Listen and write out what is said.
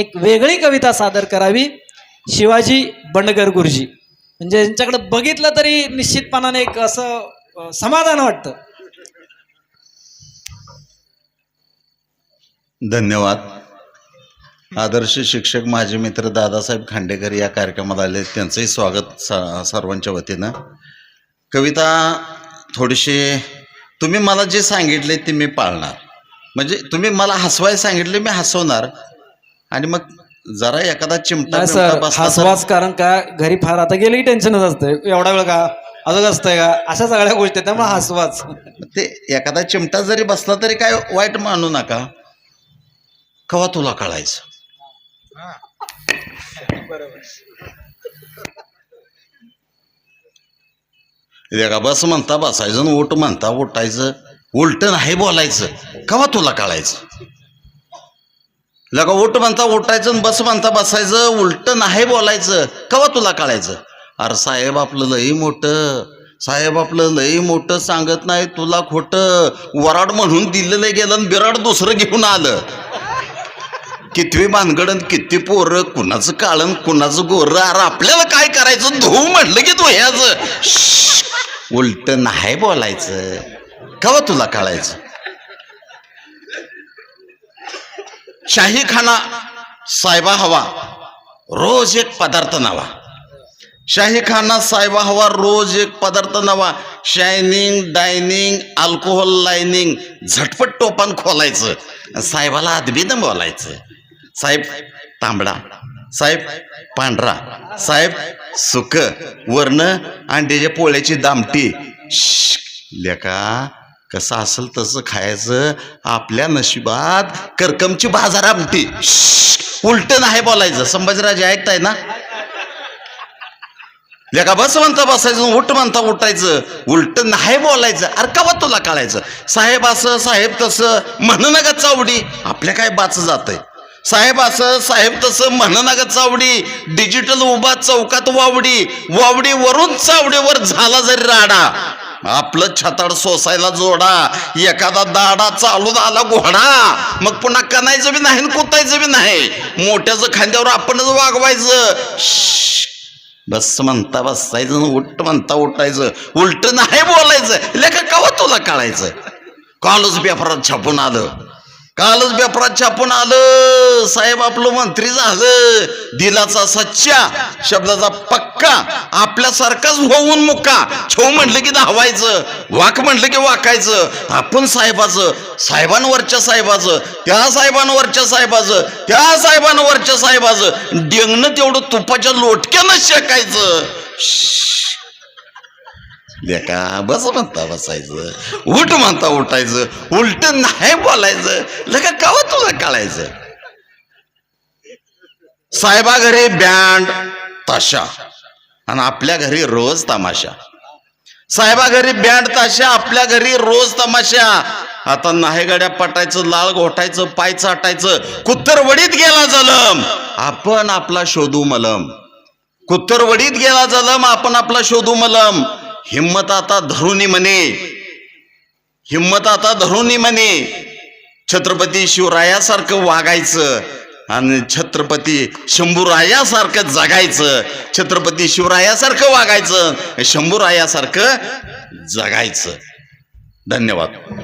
एक वेगळी कविता सादर करावी शिवाजी बंडगर गुरुजी. म्हणजे यांच्याकडे बघितलं तरी निश्चितपणाने एक असं समाधान वाटतं. धन्यवाद. आदर्श शिक्षक माझे मित्र दादासाहेब खांडेकर या कार्यक्रमात आले. त्यांचंही स्वागत सर्वांच्या वतीनं. कविता थोडीशी तुम्ही मला जे सांगितले ते मी पाळणार. म्हणजे तुम्ही मला हसवाय सांगितले मी हसवणार. आणि मग जरा एखादा चिमटा नाही बिमटा सर बसला तर- हसवाच कारण का घरी फार आता गेलं की टेन्शनच असतं. एवढा वेळ का? अजून असतंय का? अशा सगळ्या गोष्टी आहेत, त्यामुळे हसवाच ते एखादा चिमटा जरी बसला तरी काय वाईट मानू नका. कवा तुला कळायचं? हे का बस म्हणता बसायचं आणि उठ म्हणता उठायचं. उलट नाही बोलायचं. कवा तुला कळायचं? लगा ओट म्हणता उठायचं बस म्हणता बसायचं उलट नाही बोलायचं. कवा तुला कळायचं? अरे साहेब आपलं लई मोठं. साहेब आपलं लई मोठं सांगत नाही तुला खोटं. वराड म्हणून दिलेलं गेलं आणि बिराड दुसरं घेऊन आलं. कितवी भानगडन किती पोरं कुणाचं काळण कुणाचं गोरं. अरे आपल्याला काय करायचं? धू म्हटलं की तू ह्याच. उलट नाही बोलायचं. कवा तुला कळायचं? शाहीखाना सायबा साहेबा हवा रोज एक पदार्थ नवा. शाहीखाना सायबा साहेबा हवा रोज एक पदार्थ नवा. शायनिंग डायनिंग अल्कोहोल लायनिंग झटपट टोपान खोलायचं. साहेबाला अदबीनं बोलायचं. साहेब तांबडा. साहेब पांढरा. साहेब सुक वर्ण अंड्याच्या पोळ्याची दामटी. श्श, लेका. कसं असेल तसं खायचं आपल्या नशिबात करकमची बाजार आमटी. उलट नाही बोलायचं. संभाजीराजे ऐकताय ना? लेका बस म्हणता बसायचं उठ म्हणता उठायचं उलट नाही बोलायचं. अरे का तुला कळायचं? साहेब असं साहेब तसं म्हण नका चावडी. आपल्या काय बाच जातंय? साहेब असं साहेब तसं म्हण नका चावडी. डिजिटल उभा चौकात वावडी. वावडी वरून चावडीवर झाला जरी राडा. आपलं छताड सोसायला जोडा. एखादा दाडा चालू झाला घोडा. मग पुन्हा कणायचं बी नाही कुतायचं बी नाही. मोठ्याचं खांद्यावर आपणच वागवायचं. बस म्हणता बसायचं उठ म्हणता उठायचं. उलट नाही बोलायचं. लेखा कवा तुला कळायचं? कालच पेपरात छापून आलं. कालच बेपरात छापून आलं. साहेब आपलं मंत्री झालं. दिलाचा सच्चा. शब्दाचा पक्का. आपल्यासारखाच होऊन मुक्का छो म्हटलं की धावायचं. वाक म्हटलं की वाकायचं. आपण साहेबाचं साहेबांवरच्या साहेबाचं त्या साहेबांवरच्या साहेबाचं त्या साहेबांवरच्या साहेबाचं. डेंगणं तेवढं तुपाच्या लोटक्यानं शेकायचं. लेका बस म्हणता बसायचं. उठ म्हणता उठायचं. उलट नाही बोलायचं. लेका कावा तुला काढायचं साहेबा घरी बँड ताशा. आणि आपल्या घरी रोज तमाशा. साहेबा घरी बँड ताशा. आपल्या घरी रोज तमाशा. आता नाही गड्या पटायचं लाळ घोटायचं पाय चाटायचं. कुत्तरवडीत गेला जलम. आपण आपला शोधू मलम. कुत्तरवडीत गेला जलम आपण आपला शोधू मलम. हिम्मत आता धरुणी म्हणे. हिम्मत आता धरुणी म्हणे. छत्रपती शिवरायासारखं वागायचं आणि छत्रपती शंभूरायासारखं जगायचं. छत्रपती शिवरायासारखं वागायचं शंभूरायासारखं जगायचं. धन्यवाद.